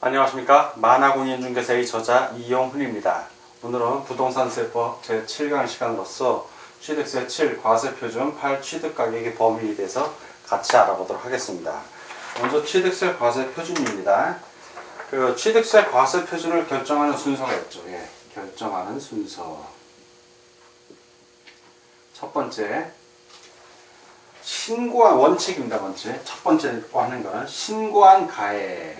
안녕하십니까 만화공인중개사의 저자 이용훈입니다. 오늘은 부동산 세법 제7강 시간으로서 취득세 7 과세표준 8 취득가격의 범위에 대해서 같이 알아보도록 하겠습니다. 먼저 취득세 과세표준입니다. 그 취득세 과세표준을 결정하는 순서가 있죠. 예, 결정하는 순서. 첫 번째 신고한 원칙입니다. 번째 첫 번째 하는 거는 신고한 가액.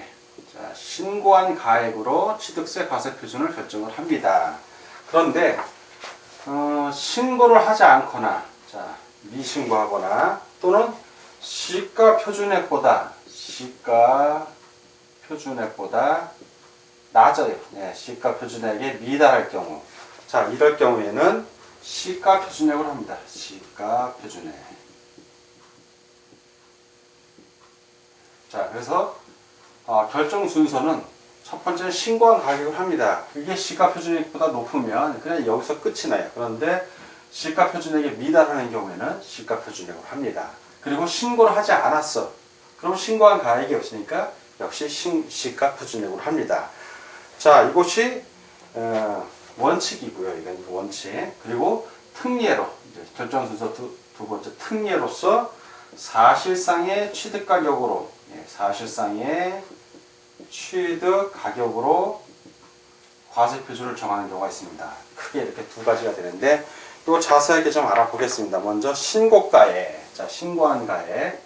자, 신고한 가액으로 취득세 과세 표준을 결정을 합니다. 그런데 어, 신고를 하지 않거나 자, 미신고하거나 또는 시가 표준액보다 시가 표준액보다 낮아요. 네, 시가 표준액에 미달할 경우 자 이럴 경우에는 시가 표준액으로 합니다. 시가 표준액. 자 그래서 어, 결정 순서는 첫 번째는 신고한 가격을 합니다. 그게 시가 표준액보다 높으면 그냥 여기서 끝이 나요. 그런데 시가 표준액에 미달하는 경우에는 시가 표준액을 합니다. 그리고 신고를 하지 않았어. 그럼 신고한 가액이 없으니까 역시 신, 시가 표준액으로 합니다. 자, 이것이 어, 원칙이고요. 이건 원칙. 그리고 특례로 결정 순서 두, 두 번째 특례로서 사실상의 취득 가격으로 예, 사실상의 취득 가격으로 과세 표준을 정하는 경우가 있습니다. 크게 이렇게 두 가지가 되는데 이거 자세하게 좀 알아보겠습니다. 먼저 신고가액. 자, 신고한 가액.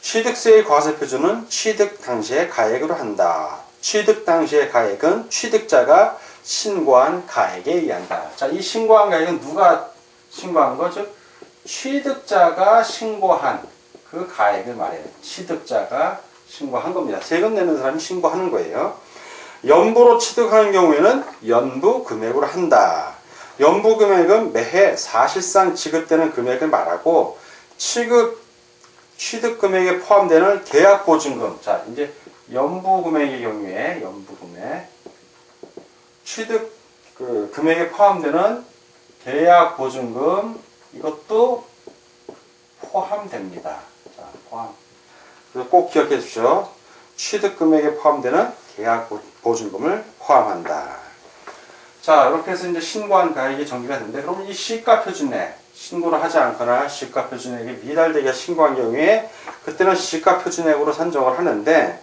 취득세의 과세 표준은 취득 당시의 가액으로 한다. 취득 당시의 가액은 취득자가 신고한 가액에 의한다. 자, 이 신고한 가액은 누가 신고한 거죠? 취득자가 신고한 그 가액을 말해요. 취득자가 신고한 겁니다. 세금 내는 사람이 신고하는 거예요. 연부로 취득하는 경우에는 연부 금액으로 한다. 연부 금액은 매해 사실상 지급되는 금액을 말하고 취급 취득 금액에 포함되는 계약 보증금. 자, 이제 연부 금액의 경우에 연부 금액 취득 그 금액에 포함되는 계약 보증금 이것도 포함됩니다. 자, 포함. 그래서 꼭 기억해 주십시오. 취득 금액에 포함되는 계약 보- 보증금을 포함한다. 자, 이렇게 해서 이제 신고한 가액이 정리가 되는데, 그럼 이 시가 표준액, 신고를 하지 않거나 시가 표준액이 미달되게 신고한 경우에, 그때는 시가 표준액으로 산정을 하는데,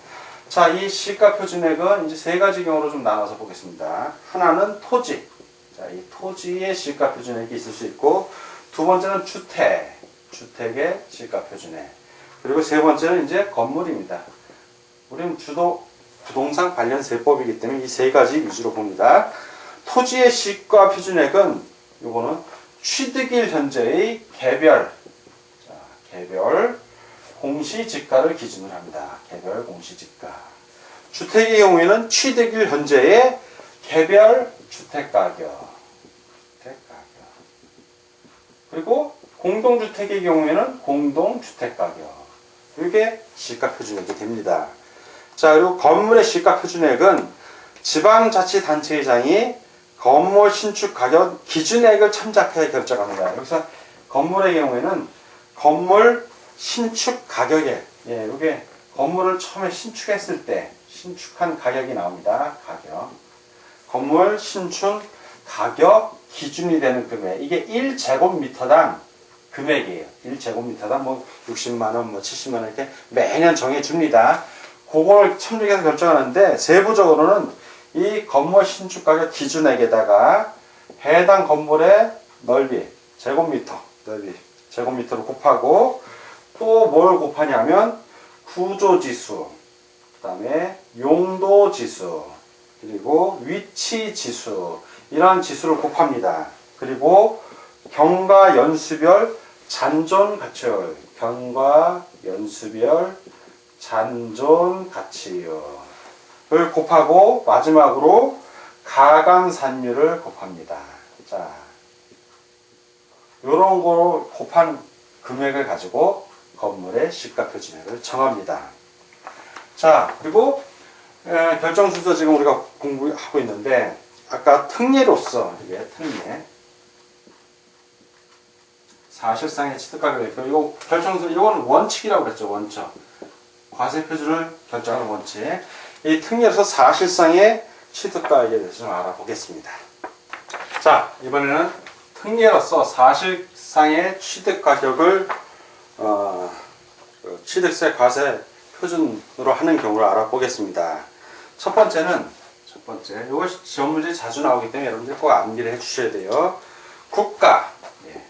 자, 이 시가 표준액은 이제 세 가지 경우로 좀 나눠서 보겠습니다. 하나는 토지. 자, 이 토지의 시가 표준액이 있을 수 있고, 두 번째는 주택. 주택의 시가 표준액. 그리고 세 번째는 이제 건물입니다. 우리는 주도 부동산 관련 세법이기 때문에 이 세 가지 위주로 봅니다. 토지의 시가 표준액은 요거는 취득일 현재의 개별 자, 개별 공시지가를 기준으로 합니다. 개별 공시지가. 주택의 경우에는 취득일 현재의 개별. 주택가격. 그리고 공동주택의 경우에는 공동주택가격. 이게 시가 표준액이 됩니다. 자, 그리고 건물의 시가 표준액은 지방자치단체장이 건물 신축 가격 기준액을 참작해 결정합니다. 여기서 건물의 경우에는 건물 신축 가격에 예, 이게 건물을 처음에 신축했을 때 신축한 가격이 나옵니다. 가격. 건물 신축 가격 기준이 되는 금액. 이게 1제곱미터당 금액이에요. 1제곱미터당 뭐 60만 원, 뭐 70만 원 이렇게 매년 정해 줍니다. 그걸 참조해서 결정하는데 세부적으로는 이 건물 신축 가격 기준액에다가 해당 건물의 넓이 제곱미터 넓이 제곱미터로 곱하고 또 뭘 곱하냐면 구조지수 그 다음에 용도지수 그리고 위치지수 이러한 지수를 곱합니다. 그리고 경과 연수별 잔존 가치율 경과 연수별 잔존 가치율을 곱하고 마지막으로 가감산율을 곱합니다. 자, 요런 거로 곱한 금액을 가지고 건물의 시가 표준액을 정합니다. 자, 그리고 에, 결정 순서 지금 우리가 공부하고 있는데 아까 특례로서 이게 특례. 사실상의 취득가격이 이거 결정서 이거는 원칙이라고 그랬죠 원칙. 과세 표준을 결정하는 원칙. 이 특례에서 사실상의 취득가격에 대해서 좀 알아보겠습니다. 자 이번에는 특례로서 사실상의 취득가격을 어, 그 취득세 과세 표준으로 하는 경우를 알아보겠습니다. 첫 번째는 첫 번째 이것이 시험 문제 자주 나오기 때문에 여러분들 꼭 암기를 해주셔야 돼요 국가 예.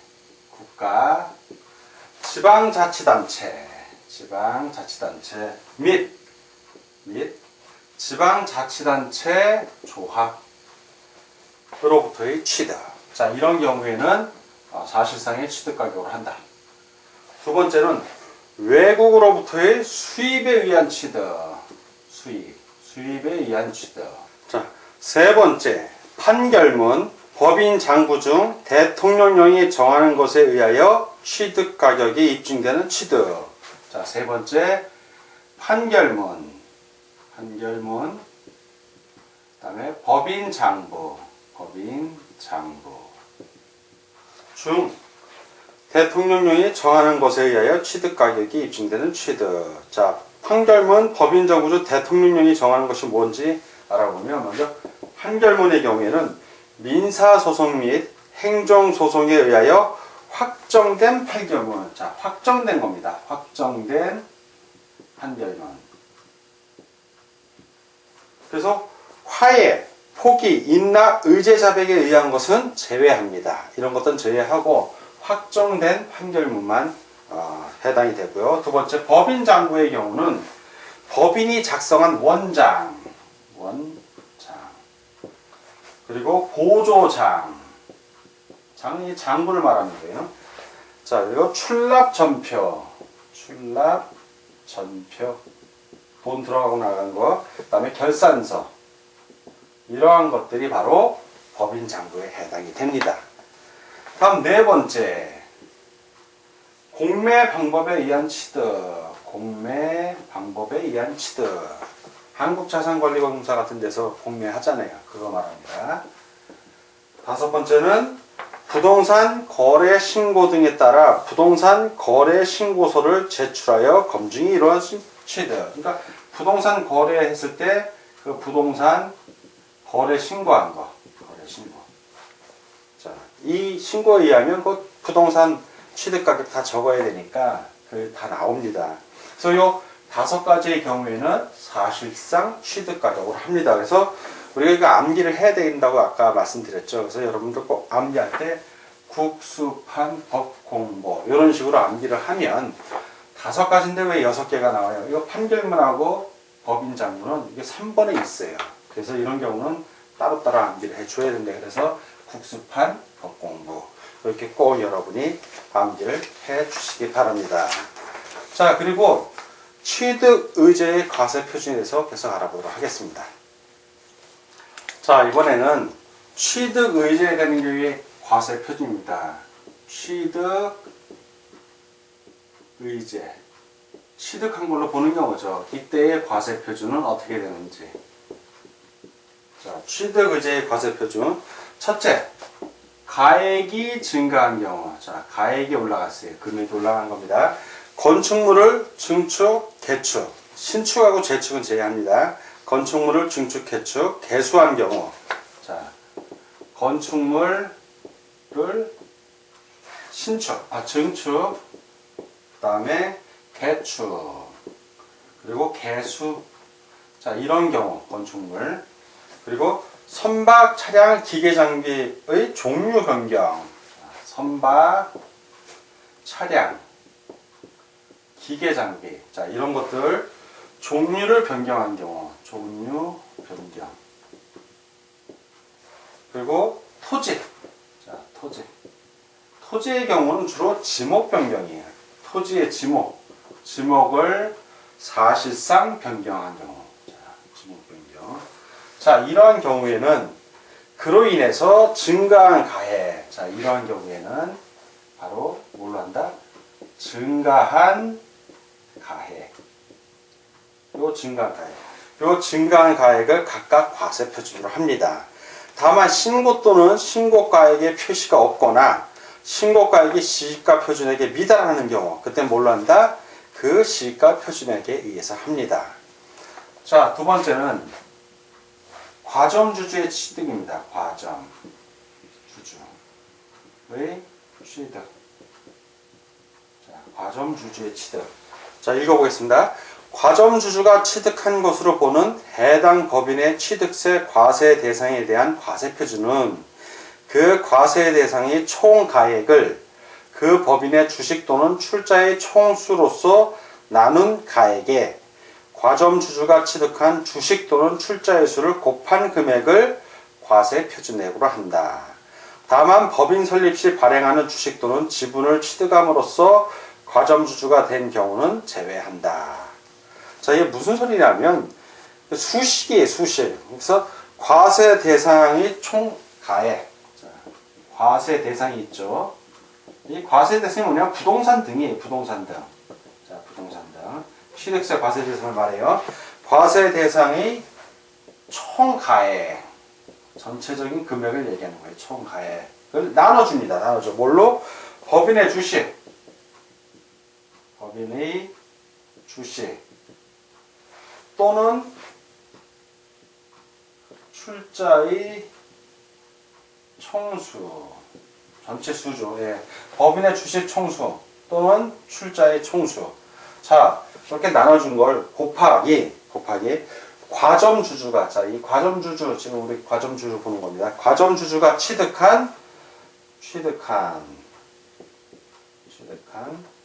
국가, 지방자치단체, 지방자치단체 및, 및 지방자치단체 조합으로부터의 취득. 자, 이런 경우에는 어, 사실상의 취득 가격을 한다. 두 번째는 외국으로부터의 수입에 의한 취득. 수입, 수입에 의한 취득. 자, 세 번째 판결문 법인 장부 중 대통령령이 정하는 것에 의하여 취득 가격이 입증되는 취득. 자, 세 번째 판결문. 판결문. 그다음에 법인 장부. 법인 장부. 중 대통령령이 정하는 것에 의하여 취득 가격이 입증되는 취득. 자, 판결문 법인 장부 중 대통령령이 정하는 것이 뭔지 알아보면 먼저 판결문의 경우에는 민사소송 및 행정소송에 의하여 확정된 판결문. 자, 확정된 겁니다. 확정된 판결문. 그래서 화해, 포기, 인나, 의제 자백에 의한 것은 제외합니다. 이런 것들은 제외하고 확정된 판결문만 어, 해당이 되고요. 두 번째 법인 장부의 경우는 법인이 작성한 원장, 원 그리고 보조장. 장이 장부를 말하는 거예요. 자, 그리고 출납 전표. 출납 전표. 돈 들어가고 나간 거. 그 다음에 결산서. 이러한 것들이 바로 법인 장부에 해당이 됩니다. 다음 네 번째. 공매 방법에 의한 취득. 공매 방법에 의한 취득. 한국자산관리공사 같은 데서 공매하잖아요. 그거 말합니다. 다섯 번째는 부동산 거래 신고 등에 따라 부동산 거래 신고서를 제출하여 검증이 이루어진 취득. 그러니까 부동산 거래했을 때 그 부동산 거래 신고한 거. 거래 신고. 자, 이 신고에 의하면 그 부동산 취득 가격 다 적어야 되니까 그 다 나옵니다. 그래서 요 다섯 가지의 경우에는 사실상 취득 가격으로 합니다. 그래서 우리가 이거 암기를 해야 된다고 아까 말씀드렸죠. 그래서 여러분들 꼭 암기할 때 국수판 법공보 이런 식으로 암기를 하면 다섯 가지인데 왜 여섯 개가 나와요? 이거 판결문하고 법인장부는 이게 3번에 있어요. 그래서 이런 경우는 따로따로 암기를 해줘야 된다. 그래서 국수판 법공부 이렇게 꼭 여러분이 암기를 해 주시기 바랍니다. 자 그리고 취득 의제의 과세 표준에 대해서 계속 알아보도록 하겠습니다. 자, 이번에는 취득 의제에 되는 경우에 과세 표준입니다. 취득 의제. 취득한 걸로 보는 경우죠. 이때의 과세 표준은 어떻게 되는지. 자, 취득 의제의 과세 표준. 첫째, 가액이 증가한 경우. 자, 가액이 올라갔어요. 금액이 올라간 겁니다. 건축물을 증축, 개축, 신축하고 재축은 제외합니다. 건축물을 증축, 개축, 개수한 경우, 자 건축물을 신축, 아 증축, 그 다음에 개축, 그리고 개수, 자 이런 경우 건축물, 그리고 선박 차량 기계 장비의 종류 변경, 선박 차량 기계 장비. 자, 이런 것들 종류를 변경한 경우, 종류 변경. 그리고 토지. 자, 토지. 토지의 경우는 주로 지목 변경이에요. 토지의 지목. 지목을 사실상 변경한 경우. 자, 지목 변경. 자, 이러한 경우에는 그로 인해서 증가한 가해. 자, 이러한 경우에는 바로 뭘로 한다? 증가한 가액. 요 증가한 가액. 요 증가한 가액을 각각 과세 표준으로 합니다. 다만 신고 또는 신고 가액의 표시가 없거나 신고가액이 시가 표준액에 미달하는 경우 그때 뭘로 한다? 그 시가 표준액에 의해서 합니다. 자, 두 번째는 과점주주의 취득입니다. 과점 주주의 취득. 자, 과점주주의 취득. 자, 읽어보겠습니다. 과점주주가 취득한 것으로 보는 해당 법인의 취득세 과세 대상에 대한 과세 표준은 그 과세 대상이 총 가액을 그 법인의 주식 또는 출자의 총수로서 나눈 가액에 과점주주가 취득한 주식 또는 출자의 수를 곱한 금액을 과세 표준액으로 한다. 다만 법인 설립 시 발행하는 주식 또는 지분을 취득함으로써 과점주주가 된 경우는 제외한다. 자, 이게 무슨 소리냐면 수식이에요, 수식. 그래서 과세 대상이 총 가액. 자, 과세 대상이 있죠. 이 과세 대상이 뭐냐? 부동산 등이에요, 부동산 등. 자, 부동산 등. 취득세 과세 대상을 말해요. 과세 대상이 총 가액. 전체적인 금액을 얘기하는 거예요. 총 가액을 나눠줍니다. 나눠줘. 뭘로? 법인의 주식. 법인의 주식. 또는 출자의 총수 전체 수죠. 예. 법인의 주식 총수 또는 출자의 총수. 자 이렇게 나눠준 걸 곱하기 곱하기 과점 주주가 자 이 과점 주주 지금 우리 과점 주주 보는 겁니다. 과점 주주가 취득한 취득한 취득한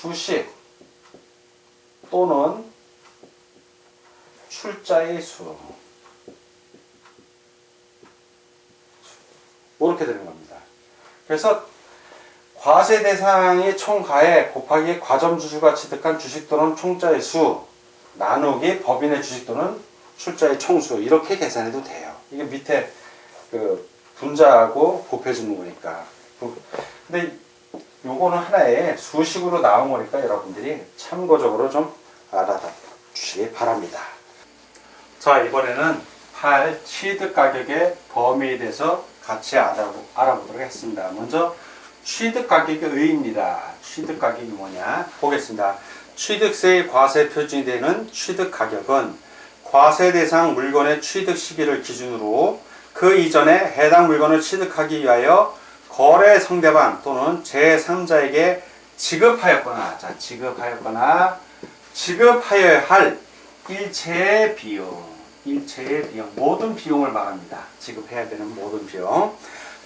주식 또는 출자의 수. 이렇게 되는 겁니다. 그래서 과세 대상의 총가액 곱하기 과점주주가 취득한 주식 또는 총자의 수 나누기 법인의 주식 또는 출자의 총수 이렇게 계산해도 돼요. 이게 밑에 그 분자하고 곱해주는 거니까. 근데 요거는 하나의 수식으로 나온 거니까 여러분들이 참고적으로 좀 알아주시기 바랍니다. 자 이번에는 8 취득 가격의 범위에 대해서 같이 알아보, 알아보도록 하겠습니다. 먼저 취득 가격의 의의입니다. 취득 가격이 뭐냐 보겠습니다. 취득세의 과세 표준이 되는 취득 가격은 과세 대상 물건의 취득 시기를 기준으로 그 이전에 해당 물건을 취득하기 위하여 거래 상대방 또는 제3자에게 지급하였거나 자 지급하였거나 지급하여야 할 일체의 비용 일체의 비용 모든 비용을 말합니다. 지급해야 되는 모든 비용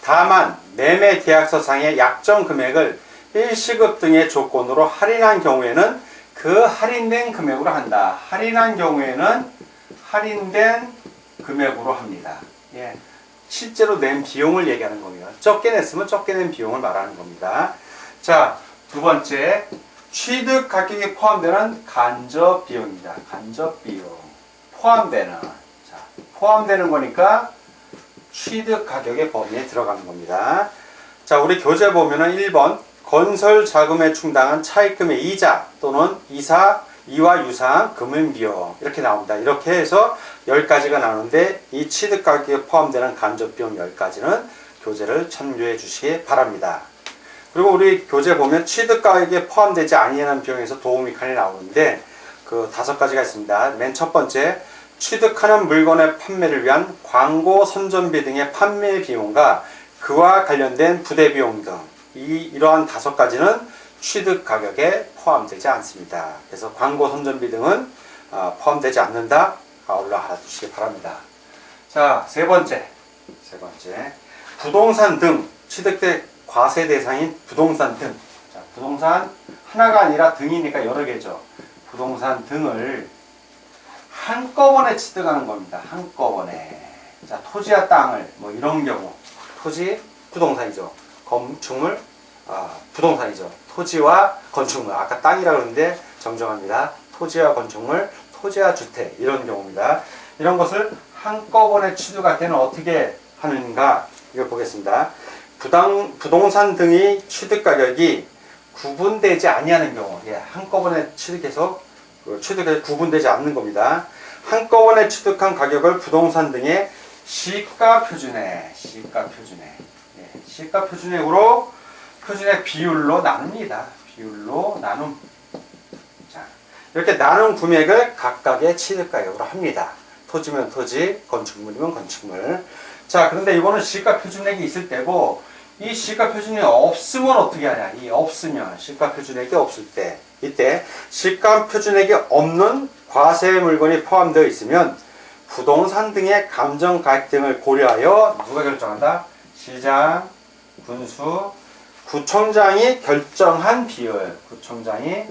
다만 매매 계약서상의 약정 금액을 일시급 등의 조건으로 할인한 경우에는 그 할인된 금액으로 한다. 할인한 경우에는 할인된 금액으로 합니다. 예. 실제로 낸 비용을 얘기하는 겁니다. 적게 냈으면 적게 낸 비용을 말하는 겁니다. 자, 두 번째, 취득 가격이 포함되는 간접 비용입니다. 간접 비용. 포함되는. 자, 포함되는 거니까 취득 가격의 범위에 들어가는 겁니다. 자, 우리 교재 보면은 1번 건설 자금에 충당한 차입금의 이자 또는 이사 이와 유사한 금융 비용 이렇게 나옵니다. 이렇게 해서 10가지가 나오는데 이 취득 가격에 포함되는 간접 비용 10가지는 교재를 참조해 주시기 바랍니다. 그리고 우리 교재 보면 취득 가격에 포함되지 아니하는 비용에서 도움이 칸이 나오는데 그 다섯 가지가 있습니다. 맨 첫 번째 취득하는 물건의 판매를 위한 광고 선전비 등의 판매 비용과 그와 관련된 부대 비용 등 이, 이러한 다섯 가지는 취득 가격에 포함되지 않습니다. 그래서 광고 선전비 등은 어, 포함되지 않는다. 올라 알아두시기 바랍니다. 자, 세 번째. 세 번째. 부동산 등 취득대 과세 대상인 부동산 등. 자, 부동산 하나가 아니라 등이니까 여러 개죠. 부동산 등을 한꺼번에 취득하는 겁니다. 한꺼번에. 자, 토지와 땅을 뭐 이런 경우 토지 부동산이죠. 건축물 아, 부동산이죠. 토지와 건축물. 아까 땅이라고 그랬는데 정정합니다. 토지와 건축물, 토지와 주택 이런 경우입니다. 이런 것을 한꺼번에 취득할 때는 어떻게 하는가 이걸 보겠습니다. 부당, 부동산 등의 취득 가격이 구분되지 아니하는 경우, 예, 한꺼번에 취득해서 그 취득에 구분되지 않는 겁니다. 한꺼번에 취득한 가격을 부동산 등의 시가 표준에, 시가 표준에, 예, 시가 표준액으로 표준액 비율로 나눕니다. 비율로 나눔. 자, 이렇게 나눈 금액을 각각의 취득가격으로 합니다. 토지면 토지, 건축물이면 건축물. 자, 그런데 이거는 시가 표준액이 있을 때고 이 시가 표준액이 없으면 어떻게 하냐? 이 없으면 시가 표준액이 없을 때 이때 시가 표준액이 없는 과세 물건이 포함되어 있으면 부동산 등의 감정 가액 등을 고려하여 누가 결정한다? 시장, 군수, 구청장이 결정한 비율, 구청장이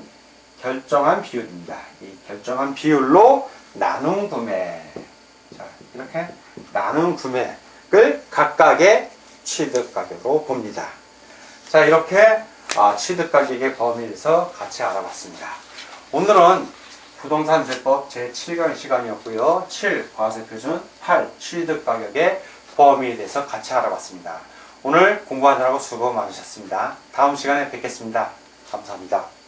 결정한 비율입니다. 이 결정한 비율로 나눈 구매. 자, 이렇게 나눈 구매를 각각의 취득 가격으로 봅니다. 자, 이렇게 아, 취득 가격의 범위에 대해서 같이 알아봤습니다. 오늘은 부동산세법 제7강 시간이었고요. 7 과세 표준, 8 취득 가격의 범위에 대해서 같이 알아봤습니다. 오늘 공부하느라고 수고 많으셨습니다. 다음 시간에 뵙겠습니다. 감사합니다.